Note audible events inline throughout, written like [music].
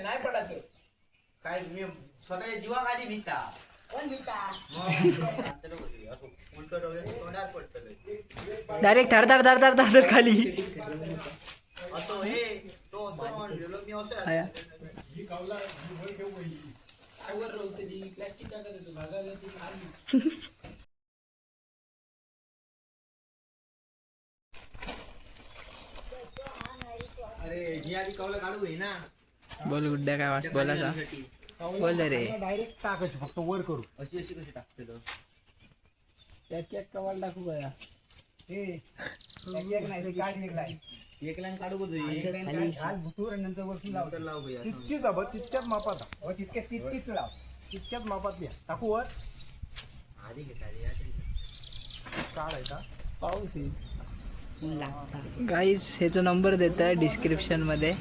काय नाही पडायचं काय मी स्वतःच्या जीवा गाडी भिता कोण लिहिता? उलट तोंडावर पडतलं डायरेक्ट थरथर थरथर थरथर खाली असो हे तो असो म्हणलेलो मी असो आया. कावला वर ठेव पहिली. काय वर राहते ती प्लॅस्टिक टाकत होतो भागायला ती खाली अरे ही आधी कवला काढू आहे ना बोल गुड्ड्या काय वाट बोला का साठी. बोल रे डायरेक्ट टाकायचं फक्त वर करू अशी अशी कशी टाकतेलो एक एक कवाल टाकू हे एक लाईन. काढू भुतूर आणि नंतर वरती लाव. लाव भैया तितकीच हवं तितक्याच मापात तितक्या तितकीच लाव तितक्याच मापात टाकू वर आधी घेता रे आधी काढ आहे का पाऊस येईल गाईज ह्याचा नंबर देत आहे डिस्क्रिप्शनमध्ये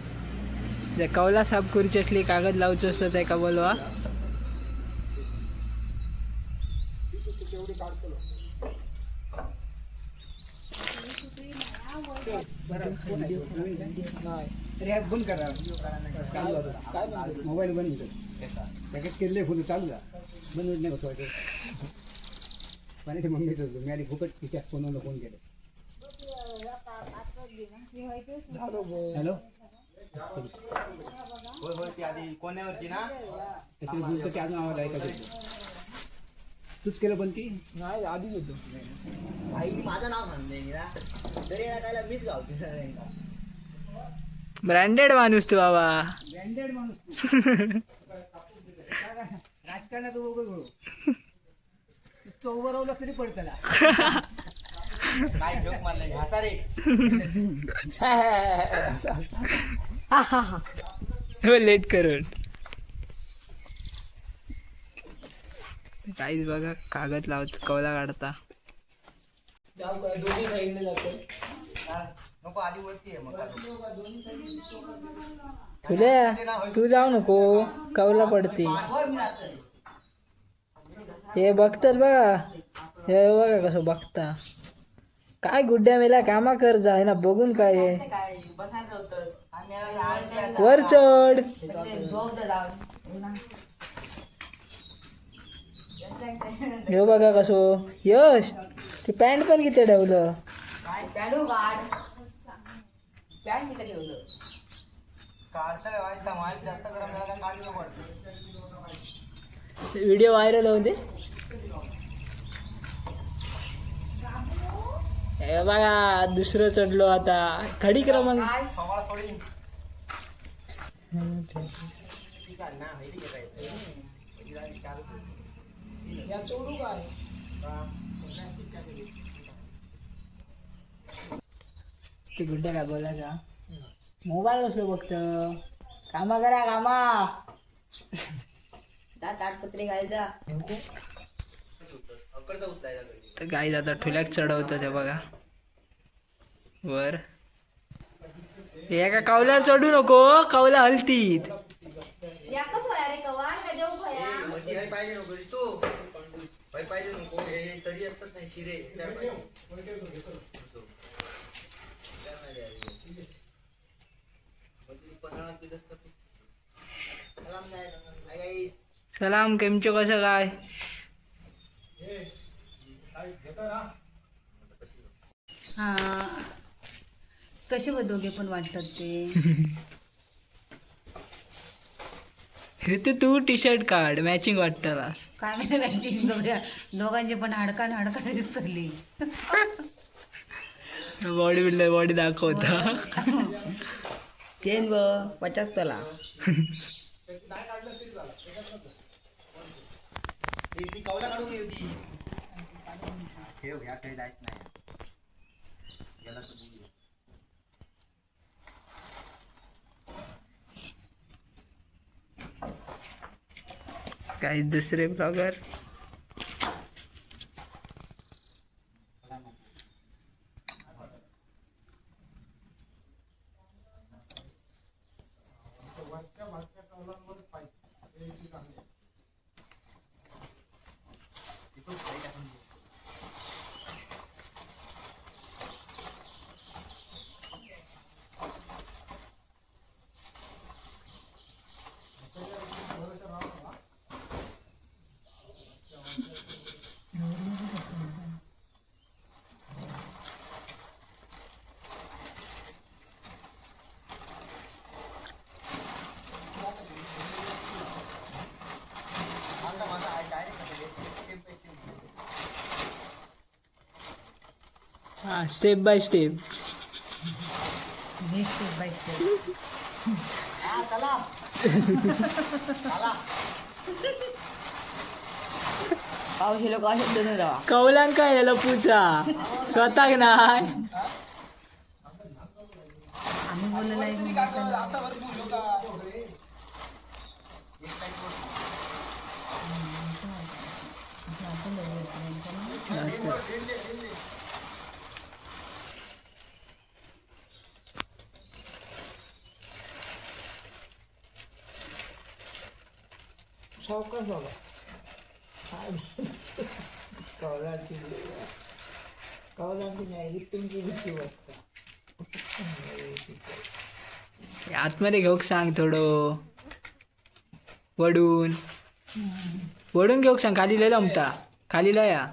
जर कवला साफ करूची असली कागद लावचे असलो तर का बोलवा? बंद करा मोबाईल बंद पॅकेट केले फुलं चालू जा बंद नाही पाण्याची होतो मी आधी फुकट तिच्या फोनवर फोन केले हॅलो. होय होय ती आधी कोण्यावरची ना अजून आवाज ऐकायचं तूच केलं पण ती? नाही आधीच होतो. आई माझं नाव म्हणलंय ना तरी मीच गावते ब्रँडेड माणूस तू बाबा. ब्रँडेड माणूस. राजकारणात उभं करू. तो उभं राहिलं तरी पडतं ना काय जोक मारलाय? हसा रे. [laughs] [laughs] हो लेट करून काहीच बघा कागद लावत कवला काढता. दोन्ही साईडने जातो. तू जाऊ नको कवला पडते. हे बघतात बघा. हे बघा कसं बघता. काय गुड्ड्या मेला कामा कर जा हे ना बघून काय आहे. काय बसायचं होतं आम्ही याला आळशी आता. वर चढ. घेऊ बघा कसो. यश ते पॅन्ट पण किती ठेवलं? व्हिडिओ व्हायरल होते ते बघा दुसरं चढलो आता. खडी क्रमांक. ती गुड्डा काय बोलायचा? मोबाईल कसं बघत कामा करा कामा. तर गाई आता ठुल्याक चढवतं ते बघा. वर. हे एका कावल्यावर चढू नको कावला हलतीत. एकच होया रे कवा का देऊ होया मग ती काही पाहिजे नको रे तू काही पाहिजे नको हे हे सरी असतात नाही शिरे चार पाहिजे चार नाही द्यायचे. मग ती पंधरा किलो असतात. सलाम जाय. हाय guys. सलाम केमचो कसं काय हा कसे व दोघे पण वाटतात ते? [laughs] हे तर तू टी शर्ट काढ मॅचिंग वाटतला काय माहिती मॅचिंग दोघ्या दोघांची पण हाडकान हाडका दिसतली. बॉडी बिल्डर बॉडी दाखवता. [laughs] चेन ब पचास तला. [laughs] ठेव ह्या काही नाही याला तर बोलू. काही दुसरे ब्लॉगर हा step by step step by step हा चला चला पावशे लोक असे दोन राहा कौलान काय झालं पूजा स्वतः नाही. आम्ही बोललेलं आहे आपण- [laughs] आतमध्ये घेऊक सांग थोडं? वडून. वडून घेऊक सांग? खाली लय जमता खाली लया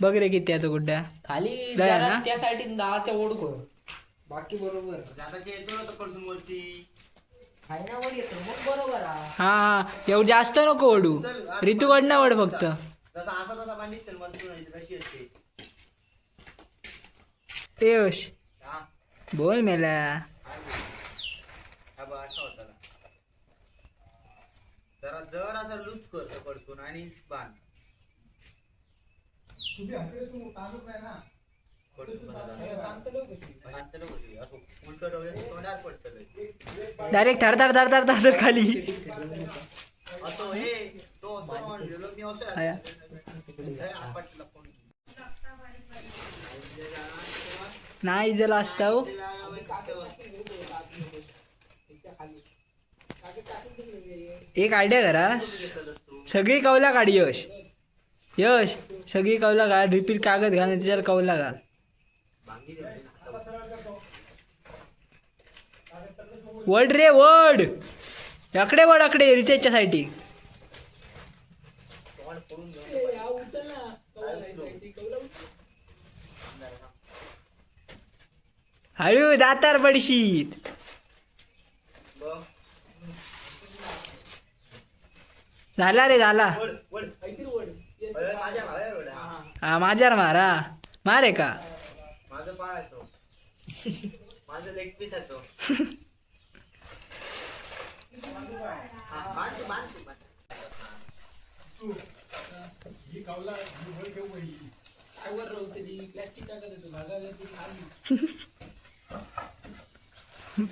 बघ रे किती आता गुड्ड्या खाली दया जरा ना? त्यासाठी गावाच्या ओढ कर बाकी बरोबर. दादाचे येतो ना कडसून वरती खायनावर येतो मग बरोबर आहे हा हा. एवढं जास्त नको वडू ऋतू कडनं वड फक्त. जसा असा तसा चल असते यश हा? बोल मेला. हा बघ असा होता ना. जरा जर असा लूज कर तो कडसून आणि बांध. डायरेक्ट थर थर थर थर थर खाली. नाही जला असता हो. एक आयडिया करा. सगळी कवला काढ यश. यश सगळी कौला काढ. रिपीट कागद घाल आणि त्याच्यावर कौला घाल. वड रे वड अकडे वड अकडे रितेशच्या साठी. हळू दातार पडशीत बघ. झाला रे झाला. हा माझ्यावर मारा मारे का माझं लेग पीस आहे तो. हा, बांध तू, बांध तू, बांध.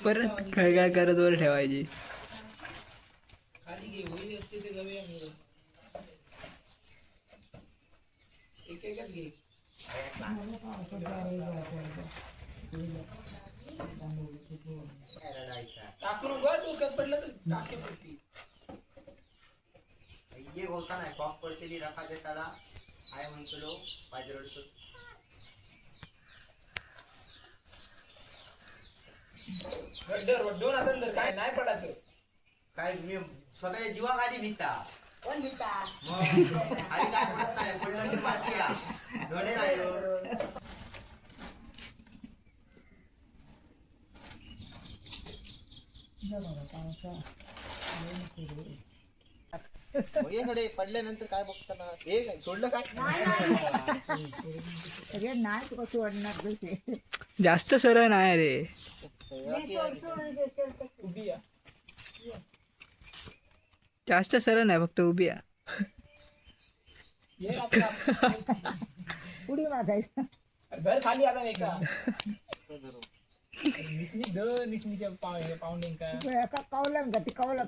परत काय काय करत वर ठेवायची ये बोलता नाही कॉक पडतेली रखा दे त्याला आहे म्हणतो पाहिजे रडतो काय मी स्वतःच्या जीवा आधी भीता. कोण मग काय पडत नाही पडलं की माती धडे राहिलो कडे पडल्यानंतर काय बघता ना हे काय, सोडलं काय? नाही तुका सोडणार जास्त सरळ नाही रे. जास्त सरळ नाही फक्त उभी आहे [laughs] उडी मारायचं. घर खाली आता नाही का? का? एका कावला का? ती कावला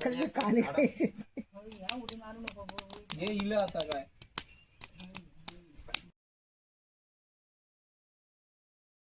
हे इलं आता काय?